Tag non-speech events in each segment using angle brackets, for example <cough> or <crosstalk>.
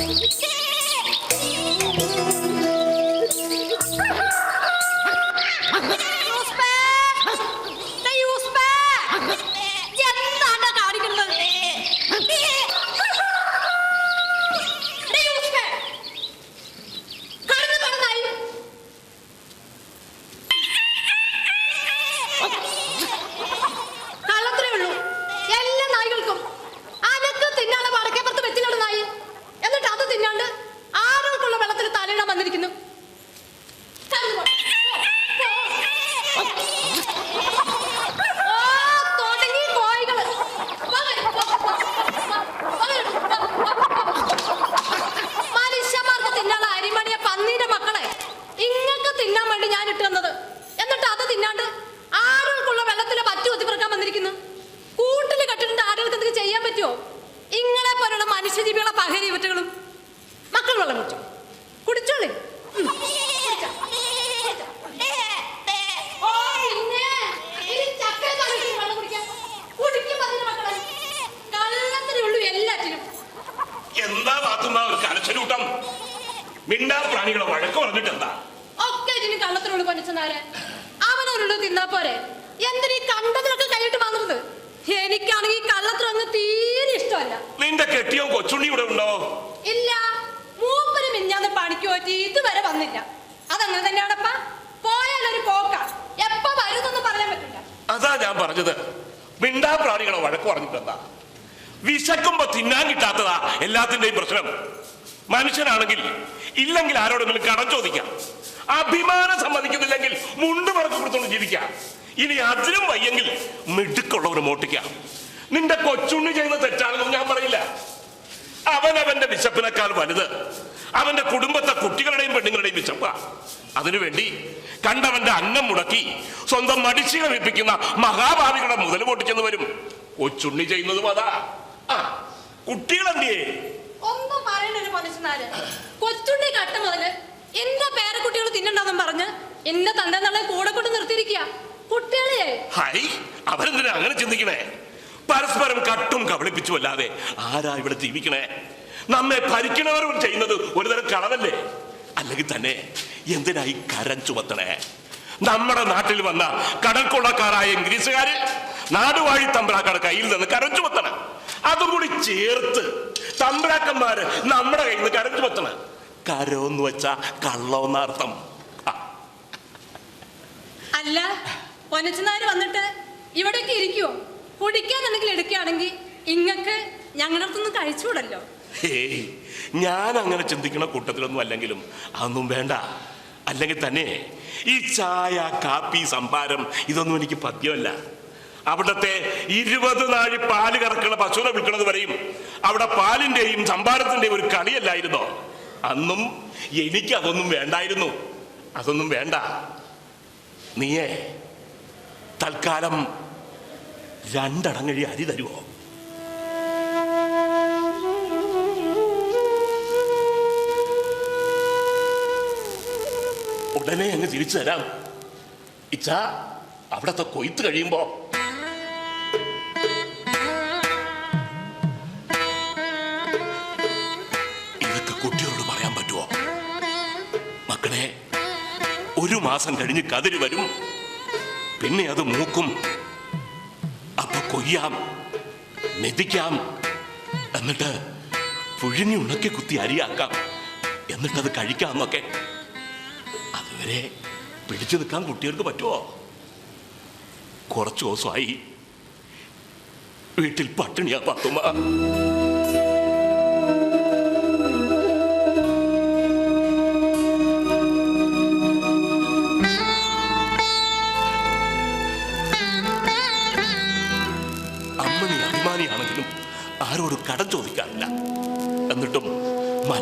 Yeah! ഇങ്ങനെ പോലുള്ള മനുഷ്യജീവികളെ പകരി വിറ്റുകളും മക്കൾ വെള്ളം കുടിച്ചു കുടിച്ചോളി എന്താ ഒരു മിണ്ടാ എനിക്കാണെങ്കിൽ നിന്റെ കെട്ടിയോ കൊച്ചുണ്ണി ഇവിടെ ഉണ്ടോ? ഇല്ല. മൂപ്പര് മിഞ്ഞാന്ന് പണിക്ക് പറ്റി ഇതുവരെ വന്നില്ല. അതങ്ങനെ തന്നെയാണപ്പ? പോയാലൊരു പോക്ക. എപ്പോ വരുന്നൊന്നും പറയാൻ പറ്റില്ല. അതാ ഞാൻ പറഞ്ഞത്. മിണ്ടാ പ്രാണികളെ വഴക്ക് പറഞ്ഞിട്ടെന്താ? വിശക്കുമ്പോ തിന്നാൻ കിട്ടാത്തതാ എല്ലാത്തിന്റെയും പ്രശ്നം. മനുഷ്യനാണെങ്കിൽ ഇല്ലെങ്കിൽ ആരോടെങ്കിലും കടം ചോദിക്കാം. അഭിമാനം സമ്മതിക്കുന്നില്ലെങ്കിൽ മുണ്ട് കൊടുത്തോണ്ട് ജീവിക്കാം. ഇനി അതിനും വയ്യെങ്കിൽ മിടുക്കുള്ളവർ മോട്ടിക്കാം നിന്റെ കൊച്ചുണ്ണി ചെയ്യുന്ന തെറ്റാണെന്നും ഞാൻ പറയില്ല. അവൻ അവന്റെ വിശപ്പിനേക്കാൾ വലുത്. അവന്റെ കുടുംബത്തെ കുട്ടികളുടെയും പെണ്ണുങ്ങളുടെയും വിശപ്പ. അതിനുവേണ്ടി കണ്ടവന്റെ അന്നം മുടക്കി സ്വന്തം മടിച്ചു വിപ്പിക്കുന്ന മഹാഭാവികളുടെ മുതൽ പൊട്ടിച്ചെന്ന് വരും. കൊച്ചുണ്ണി ചെയ്യുന്നതും അതാ. ആ ഒന്നും മനുഷ്യനാല് കൊച്ചുണ്ണി കട്ട മുതൽ എന്റെ പേരക്കുട്ടികൾ തിന്നണ്ടെന്നും പറഞ്ഞ് എന്റെ തന്റെ കൂടെ കൊണ്ട് നിർത്തിയിരിക്കുക കുട്ടികളെ. ഹൈ അവരെന്തിനാ അങ്ങനെ ചിന്തിക്കണേ? പരസ്പരം കട്ടും കബളിപ്പിച്ചു അല്ലാതെ ആരാ ഇവിടെ ജീവിക്കണേ? നമ്മെ ഭരിക്കണവരും ചെയ്യുന്നത് ഒരുതരം കളവല്ലേ അല്ലെങ്കിൽ തന്നെ എന്തിനായി കരം ചുമത്തണേ? നമ്മുടെ നാട്ടിൽ വന്ന കടൽ കൊള്ളക്കാരായ ഇംഗ്ലീഷുകാര് നാടുവാഴി തമ്പ്രാക്കാരുടെ കയ്യിൽ നിന്ന് കരം ചുമത്തണം. അതും കൂടി ചേർത്ത് തമ്പ്രാക്കന്മാര് നമ്മുടെ കയ്യിൽ നിന്ന് കരം ചുമത്തണം. കരോ എന്ന് വെച്ചാ കള്ളോന്ന അർത്ഥം. അല്ല പൊനച്ചനാര് വന്നിട്ട് ഇവിടേക്ക് ഇരിക്കുവോ? എന്തെങ്കിലും എടുക്കുകയാണെങ്കിൽ ഇങ്ങക്ക് ഞങ്ങളുടെ അടുത്തൊന്നും കഴിച്ചുകൂടല്ലോ. ഞാൻ അങ്ങനെ ചിന്തിക്കുന്ന കൂട്ടത്തിലൊന്നും അല്ലെങ്കിലും അതൊന്നും വേണ്ട. അല്ലെങ്കിൽ തന്നെ ഈ ചായ കാപ്പി സംഭാരം ഇതൊന്നും എനിക്ക് പദ്യമല്ല. അവിടുത്തെ ഇരുപത് നാഴി പാൽ കറക്കുന്ന പശുവിനെ വിൽക്കുന്നത് വരെയും അവിടെ പാലിന്റെയും സംഭാരത്തിന്റെയും ഒരു കളിയല്ലായിരുന്നോ? അന്നും എനിക്ക് അതൊന്നും വേണ്ടായിരുന്നു. അതൊന്നും വേണ്ട. നീയേ തൽക്കാലം രണ്ടടങ്ങഴി അരി തരുമോ ഉടനെ അങ്ങ് തിരിച്ചു തരാം. ഇച്ച അവിടത്തെ കൊയ്ത്ത് കഴിയുമ്പോ. ഇതൊക്കെ കുട്ടികളോട് പറയാൻ പറ്റുമോ മക്കളെ ഒരു മാസം കഴിഞ്ഞ് കതിര് വരും. പിന്നെ അത് മൂക്കും. കൊയ്യാം മെതിക്കാം എന്നിട്ട് പുഴുങ്ങി ഉണക്കി കുത്തി അരിയാക്കാം. എന്നിട്ടത് കഴിക്കാമെന്നൊക്കെ. അതുവരെ പിടിച്ചു നിൽക്കാൻ കുട്ടികൾക്ക് പറ്റുമോ? കുറച്ചു ദിവസമായി വീട്ടിൽ പട്ടിണിയാ പത്തുമ്മ.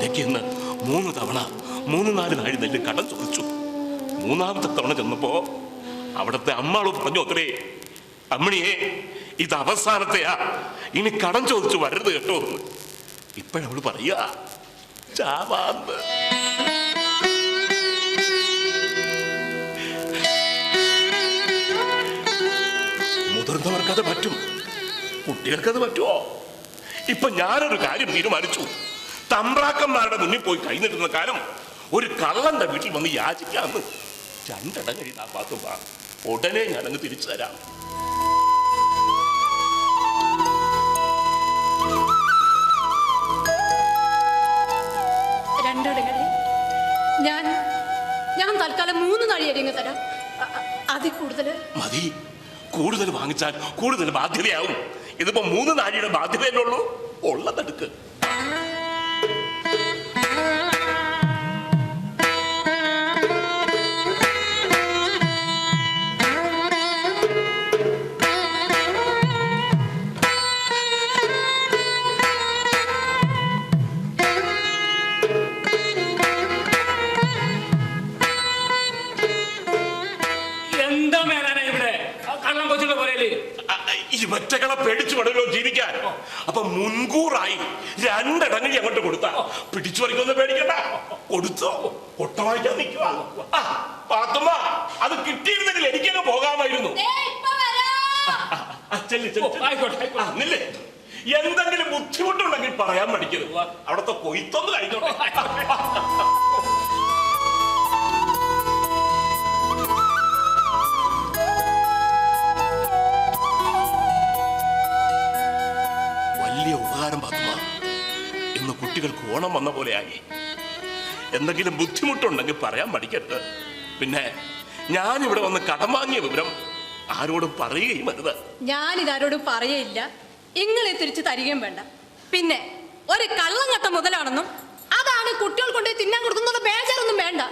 മലയ്ക്ക് മൂന്ന് തവണ മൂന്ന് നാല് നാഴി നെല്ല് കടം ചോദിച്ചു. മൂന്നാമത്തെ തവണ ചെന്നപ്പോ അവിടത്തെ അമ്മാൾ പറഞ്ഞു അത്രേ അമ്മണിയെ ഇത് അവസാനത്തെയാ. ഇനി കടം ചോദിച്ചു വരരുത് കേട്ടോ ഇപ്പോഴവൾ പറയാ ചാവാന്ന്. മുതിർന്നവർക്കത് പറ്റും കുട്ടികൾക്കത് പറ്റുമോ ഇപ്പൊ ഞാനൊരു കാര്യം തീരുമാനിച്ചു. തമ്പ്രാക്കന്മാരുടെ മുന്നിൽ പോയി കഴിഞ്ഞിരുന്ന കാലം ഒരു കള്ളന്റെ വീട്ടിൽ വന്ന് യാചിക്കാന്ന് രണ്ടിടം കഴിയുന്ന ആ പാത്തുമ്പ ഉടനെ ഞാനങ്ങ് തിരിച്ചു തരാം. രണ്ടിടങ്ങളെ ഞാൻ ഞാൻ തൽക്കാലം മൂന്ന് നഴിയരിങ്ങ് തരാം. അതിൽ കൂടുതൽ മതി. കൂടുതൽ വാങ്ങിച്ചാൽ കൂടുതൽ ബാധ്യതയാവും. ഇതിപ്പോ മൂന്ന് നാഴിയുടെ ബാധ്യതയല്ലേ ഉള്ളൂ? ഉള്ളതെടുക്ക്. അപ്പൊ മുൻകൂറായി രണ്ടിടങ്ങി അങ്ങോട്ട് കൊടുത്ത. പിടിച്ചു പറിക്കൊന്നും പേടിക്കണ്ട. കൊടുത്തോ. കൊട്ട വായിക്കാൻ നിൽക്കുക പാത്തുമ്മ അത് കിട്ടിയിരുന്നെങ്കിൽ എനിക്കങ്ങ് പോകാമായിരുന്നു. ആയിക്കോട്ടെ. ആ, എന്തെങ്കിലും ബുദ്ധിമുട്ടുണ്ടെങ്കിൽ പറയാൻ പഠിക്കരുത്. അവിടത്തെ കൊയ്ത്തൊന്ന് കഴിഞ്ഞോട്ടെ. <laughs> കുട്ടികൾക്ക് ഓണം വന്ന പോലെയായി. എന്തെങ്കിലും ബുദ്ധിമുട്ടുണ്ടെങ്കിൽ പറയാൻ പഠിക്കരുത് പിന്നെ ഞാൻ ഇവിടെ വന്ന് കടം വാങ്ങിയ വിവരം ആരോടും പറയുകയും അരുത്. ഞാനിതാരോടും പറയയില്ല. ഇങ്ങളെ തിരിച്ചു തരികയും വേണ്ട. പിന്നെ ഒരു കള്ളങ്ങട്ട മുതലാണെന്നും അതാണ് കുട്ടികൾ കൊണ്ട് തിന്നാൻ കൊടുക്കുന്നത് ബേജാറൊന്നും വേണ്ട.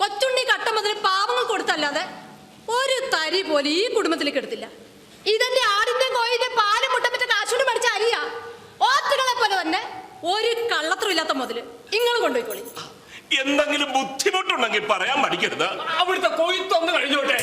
കൊച്ചുണ്ണി കട്ട മുതൽ പാവങ്ങൾ കൊടുത്തല്ലാതെ ഒരു തരി പോലും ഈ കുടുംബത്തിലേക്ക് എടുത്തില്ല. ഇതെന്റെ ആടിന്റെ മുതൽ നിങ്ങൾ കൊണ്ടുപോയിക്കോളി. എന്തെങ്കിലും ബുദ്ധിമുട്ടുണ്ടെങ്കിൽ പറയാൻ പഠിക്കരുത് അവിടുത്തെ കൊയ്ത്തൊന്ന് കഴിഞ്ഞോട്ടെ.